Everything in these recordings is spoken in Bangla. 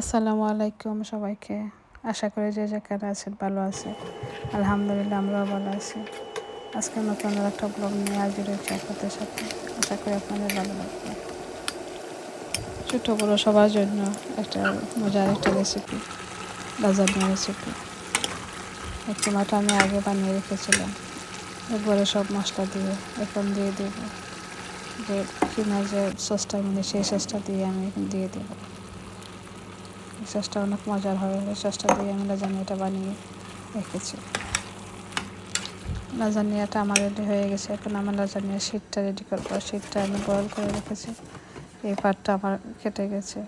আসসালামু আলাইকুম সবাইকে। আশা করি যে যেখানে আছেন ভালো আছে আলহামদুলিল্লাহ আমরাও ভালো আছি। আজকে নতুন একটা ব্লগ নিয়ে হাজির হয়েছি আপনাদের সাথে। আশা করি আপনাদের ভালো লাগবে। ছোটো বড়ো সবার জন্য একটা মজার একটা রেসিপি লাজানিয়া রেসিপি একটু মাটা আমি আগে বানিয়ে রেখেছিলাম। একবারে সব মশলা দিয়ে, এখন দিয়ে দেব। যে কিনা যে সসটা মানে সেই সসটা দিয়ে আমি এখন দিয়ে দেবো। সসটা অনেক মজার এই সসটা দিয়ে আমি লাজানিয়াটা বানিয়ে রেখেছি। লাজানিয়াটা আমার রেডি হয়ে গেছে। এখন আমার লাজানিয়া শীতটা রেডি করব। শীতটা আমি বয়েল করে রেখেছি। এই পাটটা আমার কেটে গেছে।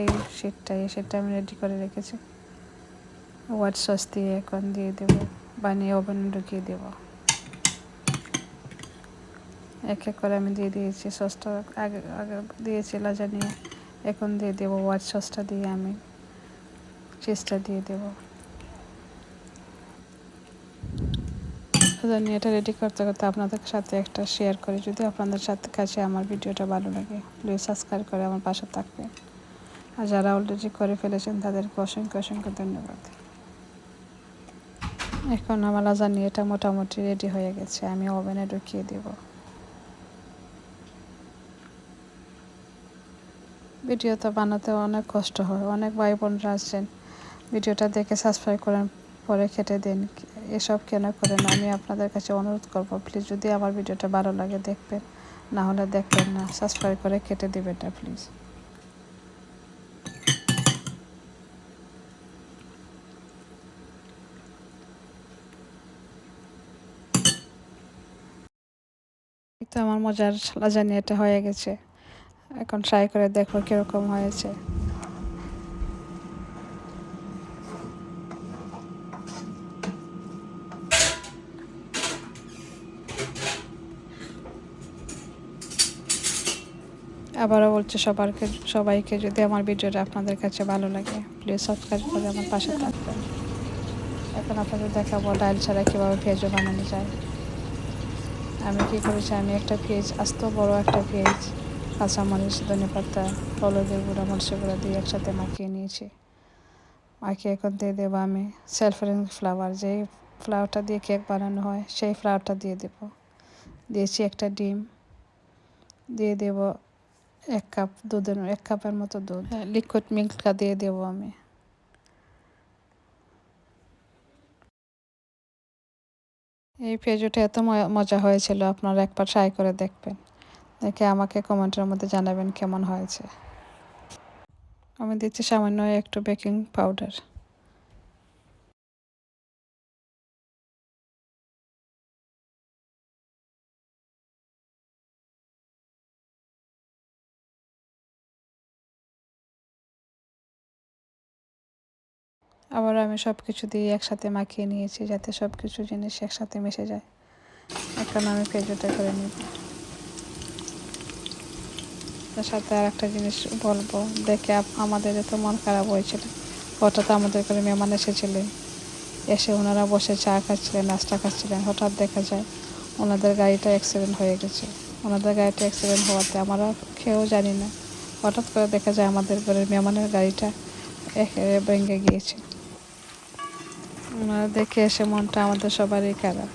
এই শীতটা এই শীতটা আমি রেডি করে রেখেছি। হোয়াইট সস দিয়ে এখন দিয়ে দেব। বানিয়ে ওভেনে ঢুকিয়ে দেব। এক এক করে আমি দিয়ে দিয়েছি। সসটা আগে আগে দিয়েছি লাজানিয়া এখন দিয়ে দেব হোয়াইট সসটা দিয়ে আমি চিজটা দিয়ে দেব। জানি এটা রেডি করতে করতে আপনাদের সাথে একটা শেয়ার করি। যদি আপনাদের সাথে কাছে আমার ভিডিওটা ভালো লাগে প্লিজ সাবস্ক্রাইব করে আমার পাশে থাকবেন। আর যারা অলরেডি করে ফেলেছেন, তাদেরকে অসংখ্য অসংখ্য ধন্যবাদ। এখন আমার লাজানি এটা মোটামুটি রেডি হয়ে গেছে, আমি ওভেনে ঢুকিয়ে দেবো। ভিডিওটা বানাতে অনেক কষ্ট হয়। অনেক ভাই বোনরা আছেন ভিডিওটা দেখে সাবস্ক্রাইব করেন, পরে খেটে দিন। এসব কেন করেন? আমি আপনাদের কাছে অনুরোধ করব প্লিজ যদি আমার ভিডিওটা ভালো লাগে দেখবেন, না হলে দেখবেন না। সাবস্ক্রাইব করে কেটে দেবেন না প্লিজ তো আমার মজার লাজানিয়াটা হয়ে গেছে। এখন ট্রাই করে দেখো কীরকম হয়েছে। আবারও বলছি সবারকে, সবাইকে যদি আমার ভিডিওটা আপনাদের কাছে ভালো লাগে প্লিজ সাবস্ক্রাইব করে আমার পাশে থাকবেন। এখন আপনাদের দেখাবো ডাল ছাড়া কীভাবে পেঁয়াজও বানানো যায়। আমি কী করেছি? আমি একটা পেঁয়াজ, আস্ত বড় একটা পেঁয়াজ কাঁচামরিচ ধনে পাতা হলুদের গুঁড়া মরিচের গুঁড়া দিয়ে একসাথে মাখিয়ে নিয়েছি। মাখিয়ে এখন দিয়ে দেবো আমি সেলফারিং ফ্লাওয়ার। যেই ফ্লাওয়ারটা দিয়ে কেক বানানো হয়, সেই ফ্লাওয়ারটা দিয়ে দেব। দিয়েছি একটা ডিম। দিয়ে দেব এক কাপ দুধের, এক কাপের মতো দুধ। লিকুইড মিল্কটা দিয়ে দেবো আমি। এই পেঁয়াজুটা এত মজা হয়েছিল, আপনারা একবার ট্রাই করে দেখবেন। দেখে আমাকে কমেন্টের মধ্যে জানাবেন কেমন হয়েছে। আমি দিচ্ছি সামান্য একটু বেকিং পাউডার। আবার আমি সব কিছু দিয়ে একসাথে মাখিয়ে নিয়েছি যাতে সব কিছু জিনিস একসাথে মিশে যায়। এখন আমি পেঁয়াজটা করে নিব। তার সাথে আর একটা জিনিস বলব, দেখে আমাদের এত মন খারাপ হয়েছিল। হঠাৎ আমাদের করে মেহমান এসেছিলেন। এসে ওনারা বসে চা খাচ্ছিলেন, নাস্তা খাচ্ছিলেন। হঠাৎ দেখা যায় ওনাদের গাড়িটা অ্যাক্সিডেন্ট হয়ে গেছে। ওনাদের গাড়িটা অ্যাক্সিডেন্ট হওয়াতে আমরা খেয়েও জানি না। হঠাৎ করে দেখা যায় আমাদের ঘরের মেহমানের গাড়িটা ভেঙে গিয়েছে। ওনারা দেখে এসে মনটা আমাদের সবারই খারাপ।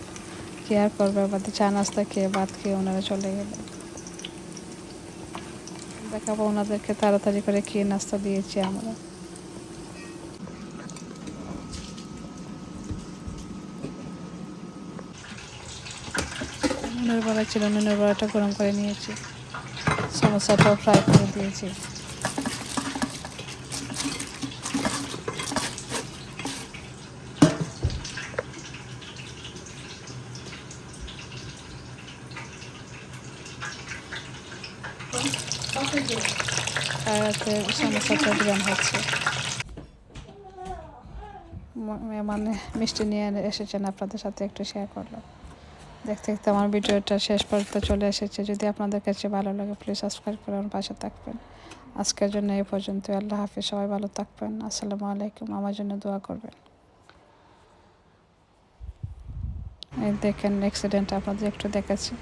কি আর করবে? আমাদের চা নাস্তা খেয়ে ভাত খেয়ে ওনারা চলে গেলেন। দেখাবো ওনাদেরকে, তাড়াতাড়ি করে খেয়ে নাস্তা দিয়েছি আমরা। নুনের বড়া ছিল, নুনের বড়াটা গরম করে নিয়েছি। সমস্যাটাও ফ্রাই করে দিয়েছি। সমস্যাটা গ্রাম হচ্ছে। মানে মিষ্টি নিয়ে এসেছেন আপনাদের সাথে একটু শেয়ার করলাম। দেখতে দেখতে আমার ভিডিওটা শেষ পর্যন্ত চলে এসেছে। যদি আপনাদের কাছে ভালো লাগে প্লিজ সাবস্ক্রাইব করে আমার পাশে থাকবেন। আজকের জন্য এই পর্যন্ত। আল্লাহ হাফিজ, সবাই ভালো থাকবেন। আসসালামু আলাইকুম। আমার জন্য দোয়া করবেন। দেখেন অ্যাক্সিডেন্ট আপনাদের একটু দেখাচ্ছি।